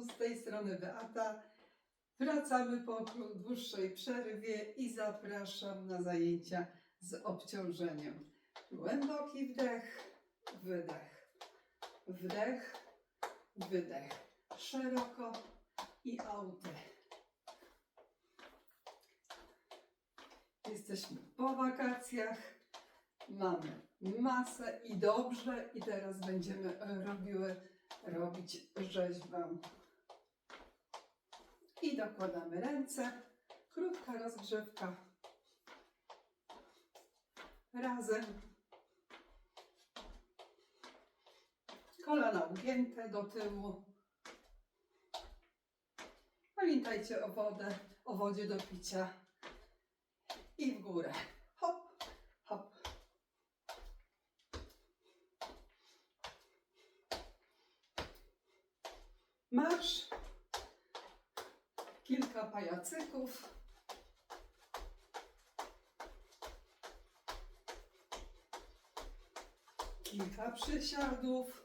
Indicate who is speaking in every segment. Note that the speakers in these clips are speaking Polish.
Speaker 1: Z tej strony Beata. Wracamy po dłuższej przerwie i zapraszam na zajęcia z obciążeniem. Głęboki wdech, wydech. Wdech, wydech. Szeroko i auty. Jesteśmy po wakacjach. Mamy masę i dobrze. I teraz będziemy robiły, robić rzeźbę. I dokładamy ręce. Krótka rozgrzewka. Razem. Kolana ugięte do tyłu. Pamiętajcie o wodę, o wodzie do picia. I w górę. Hop, hop. Marsz. Pajacyków. Kilka przysiadów.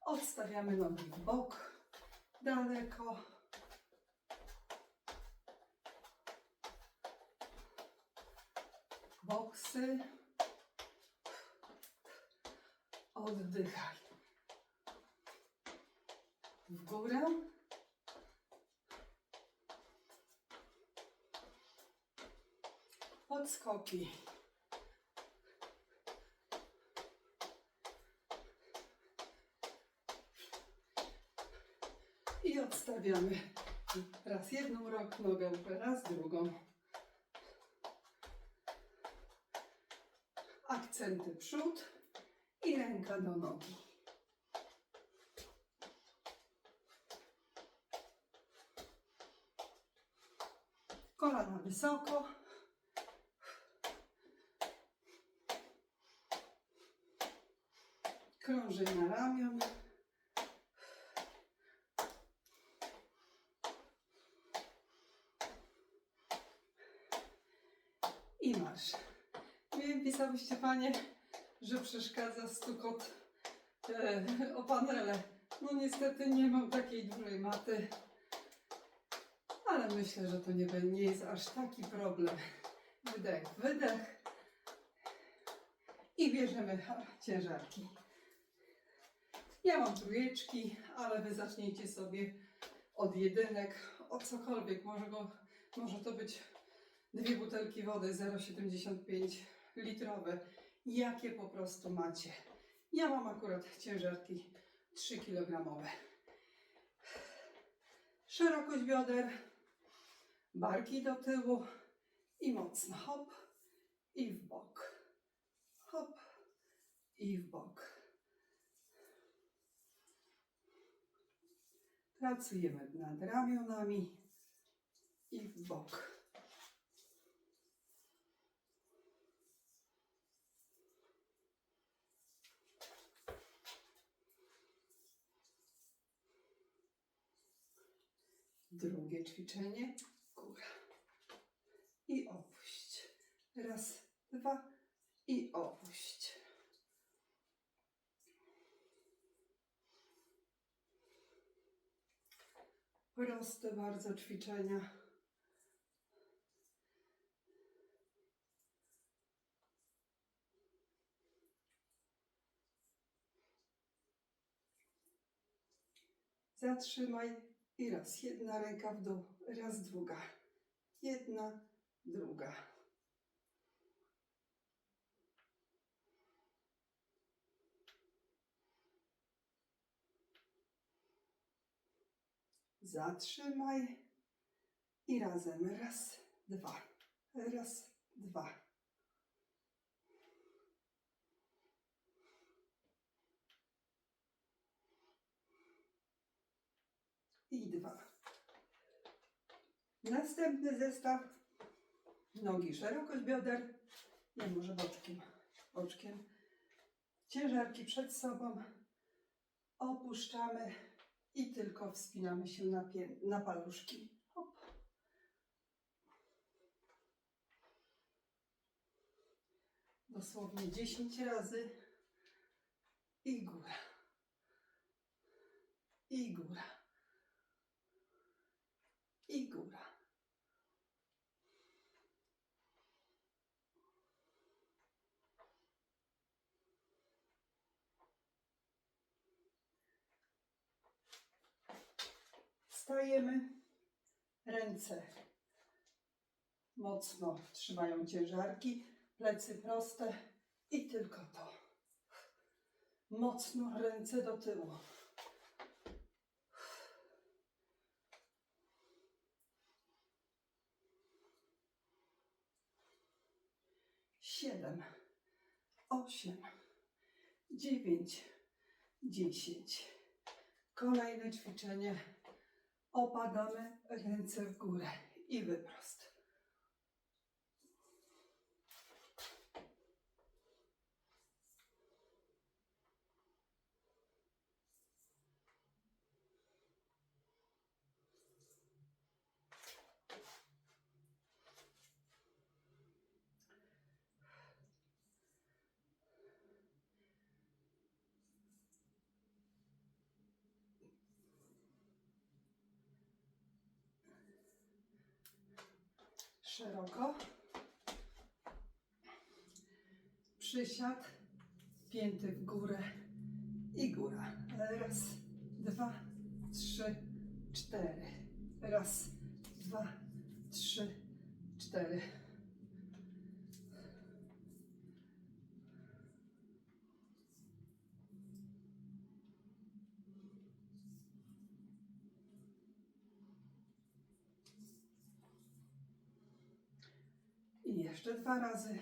Speaker 1: Odstawiamy nogi w bok, daleko. Boksy. Oddychaj. W górę. Podskoki. I odstawiamy raz jedną rok nogę, raz drugą. Akcenty przód i ręka do nogi. Kolana wysoko. Krążenia ramion. I marsz. Nie pisałyście panie, że przeszkadza stukot e, o panele. No niestety nie mam takiej dużej maty, ale myślę, że to nie, nie jest aż taki problem. Wydech, wydech i bierzemy ciężarki. Ja mam trójeczki, ale wy zacznijcie sobie od jedynek, od cokolwiek. Może, go, może to być dwie butelki wody 0,75 litrowe, jakie po prostu macie. Ja mam akurat ciężarki 3 kg. Szerokość bioder, barki do tyłu i mocno hop i w bok. Hop i w bok. Pracujemy nad ramionami i w bok. Drugie ćwiczenie. Góra. I opuść. Raz, dwa i opuść. Proste bardzo ćwiczenia. Zatrzymaj i raz. Jedna ręka w dół, raz druga. Jedna, druga. Zatrzymaj i razem. Raz, dwa. Raz, dwa. I dwa. Następny zestaw. Nogi, szerokość bioder. Nie, może boczkiem. Boczkiem. Ciężarki przed sobą. Opuszczamy i tylko wspinamy się na, na paluszki. Hop. Dosłownie 10 razy. I góra. I góra. I góra. Stajemy. Ręce mocno trzymają ciężarki, plecy proste i tylko to. Mocno ręce do tyłu. Siedem, osiem, dziewięć, dziesięć. Kolejne ćwiczenie. Opadamy ręce w górę i wyprost. Szeroko. Przysiad, pięty w górę i góra. Raz, dwa, trzy, cztery. Raz, dwa, trzy, cztery. I jeszcze dwa razy.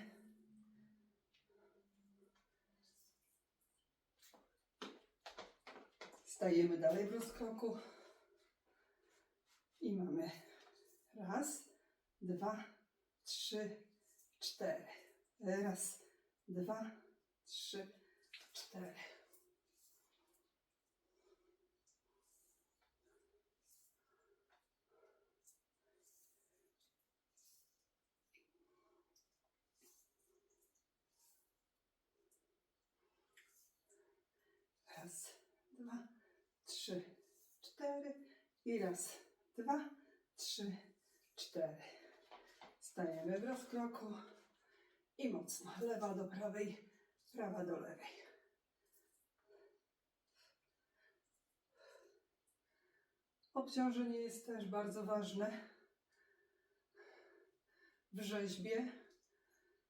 Speaker 1: Stajemy dalej w rozkroku. I mamy raz, dwa, trzy, cztery. Raz, dwa, trzy, cztery. Raz, dwa, trzy, cztery. I raz, dwa, trzy, cztery. Stajemy w rozkroku i mocno. Lewa do prawej, prawa do lewej. Obciążenie jest też bardzo ważne. W rzeźbie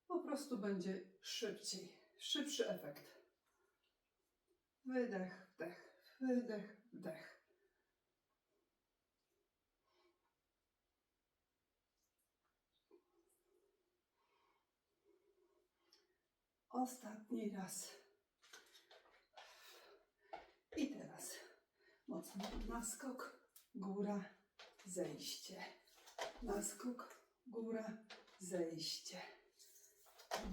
Speaker 1: po prostu będzie szybciej, szybszy efekt. Wydech, wdech, wydech, wdech. Ostatni raz. I teraz mocno naskok, góra, zejście. Naskok, góra, zejście.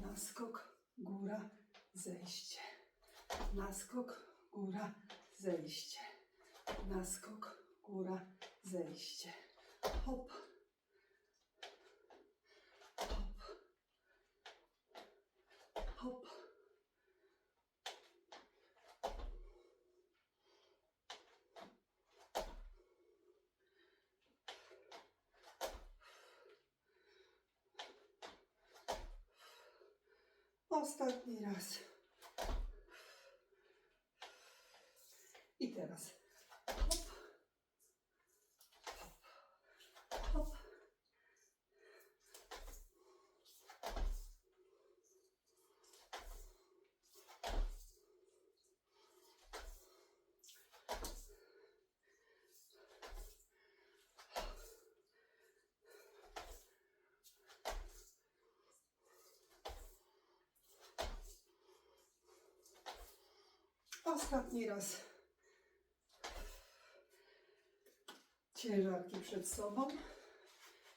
Speaker 1: Naskok, góra, zejście. Naskok, góra, zejście. Naskok, góra, zejście. Hop. Hop. Hop. Ostatni raz. I teraz hop, hop. Ostatni raz. Ciężarki przed sobą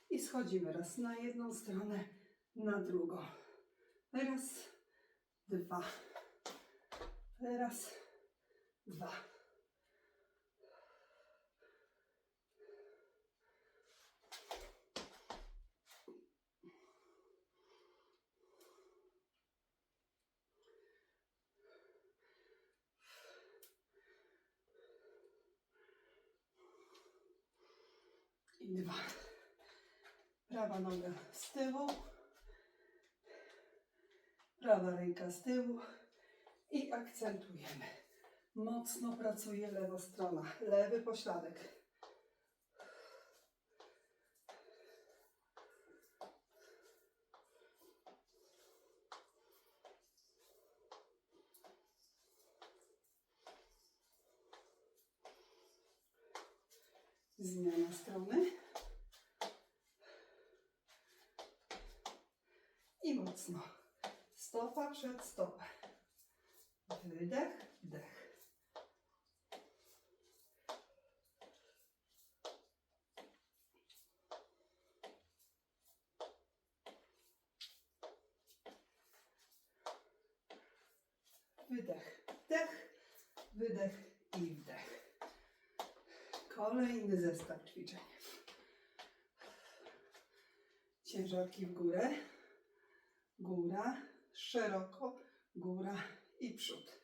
Speaker 1: i schodzimy raz na jedną stronę, na drugą. Raz, dwa. Raz, dwa. Dwa. Prawa noga z tyłu. Prawa ręka z tyłu. I akcentujemy. Mocno pracuje lewa strona, lewy pośladek. Zmiana strony. I mocno. Stopa przed stopę. Wydech, wdech. Wydech, wdech, wydech i wdech. Kolejny zestaw ćwiczeń. Ciężarki w górę, góra, szeroko, góra i przód.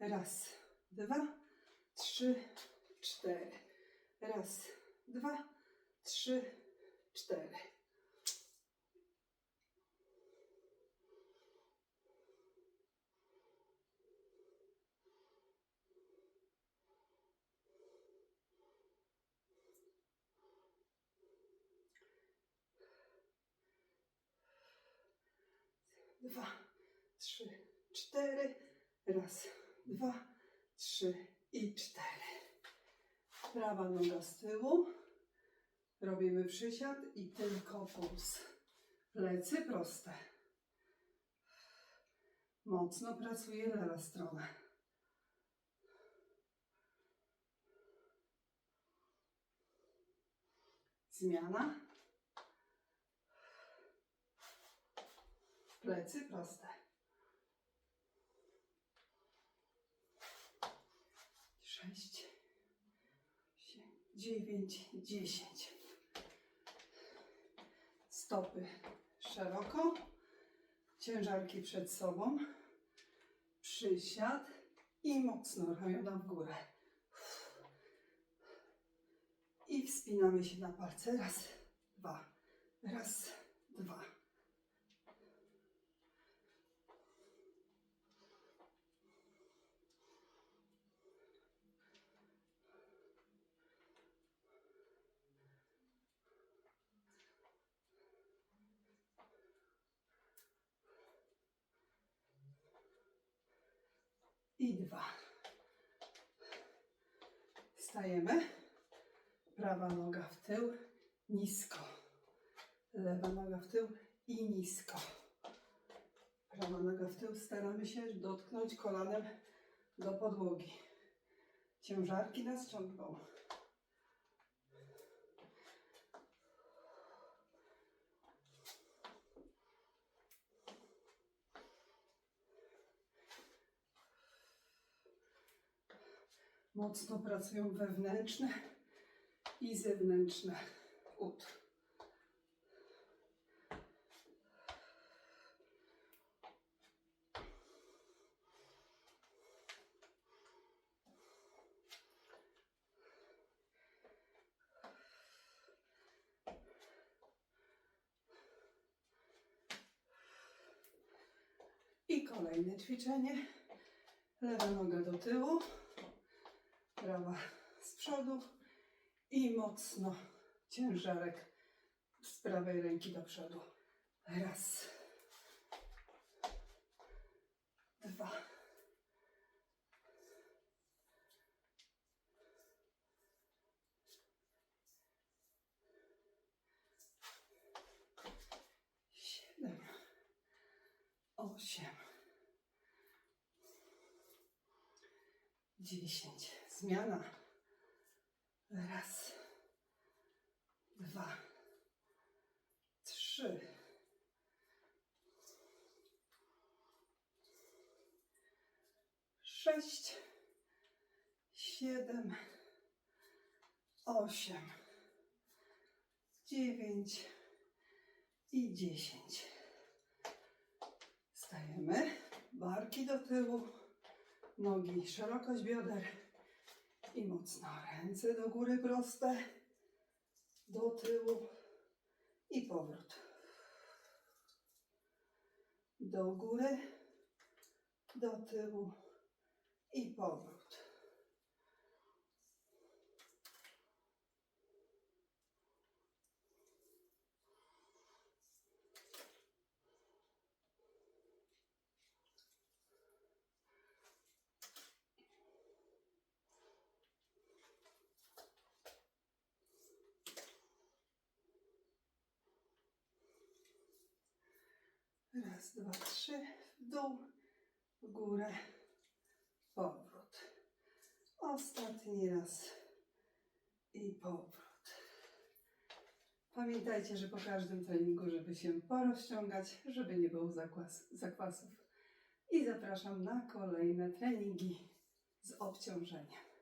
Speaker 1: Raz, dwa, trzy, cztery. Raz, dwa, trzy, cztery. dwa, cztery. Raz, dwa, trzy i cztery. Prawa noga z tyłu. Robimy przysiad i tylko puls. Plecy proste. Mocno pracuje lewa strona. Zmiana. Plecy proste. Sześć, dziewięć, dziesięć. Stopy szeroko, ciężarki przed sobą, przysiad i mocno ramiona w górę. I wspinamy się na palce. Raz, dwa, raz, dwa. I dwa. Stajemy. Prawa noga w tył, nisko. Lewa noga w tył i nisko. Prawa noga w tył. Staramy się dotknąć kolanem do podłogi. Ciężarki nas ciągną. Mocno pracują wewnętrzne i zewnętrzne ud. I kolejne ćwiczenie. Lewa noga do tyłu prawa z przodu i mocno ciężarek z prawej ręki do przodu. Raz, dwa, siedem, osiem, dziesięć. Zmiana. Raz, dwa, trzy, sześć, siedem, osiem, dziewięć. I dziesięć. Stajemy, barki do tyłu, nogi, szerokość bioder i mocno ręce do góry proste. do tyłu i powrót. Do góry, do tyłu i powrót. Raz, dwa, trzy, w dół, w górę, powrót. Ostatni raz i powrót. Pamiętajcie, że po każdym treningu, żeby się porozciągać, żeby nie było zakwas, zakwasów. I zapraszam na kolejne treningi z obciążeniem.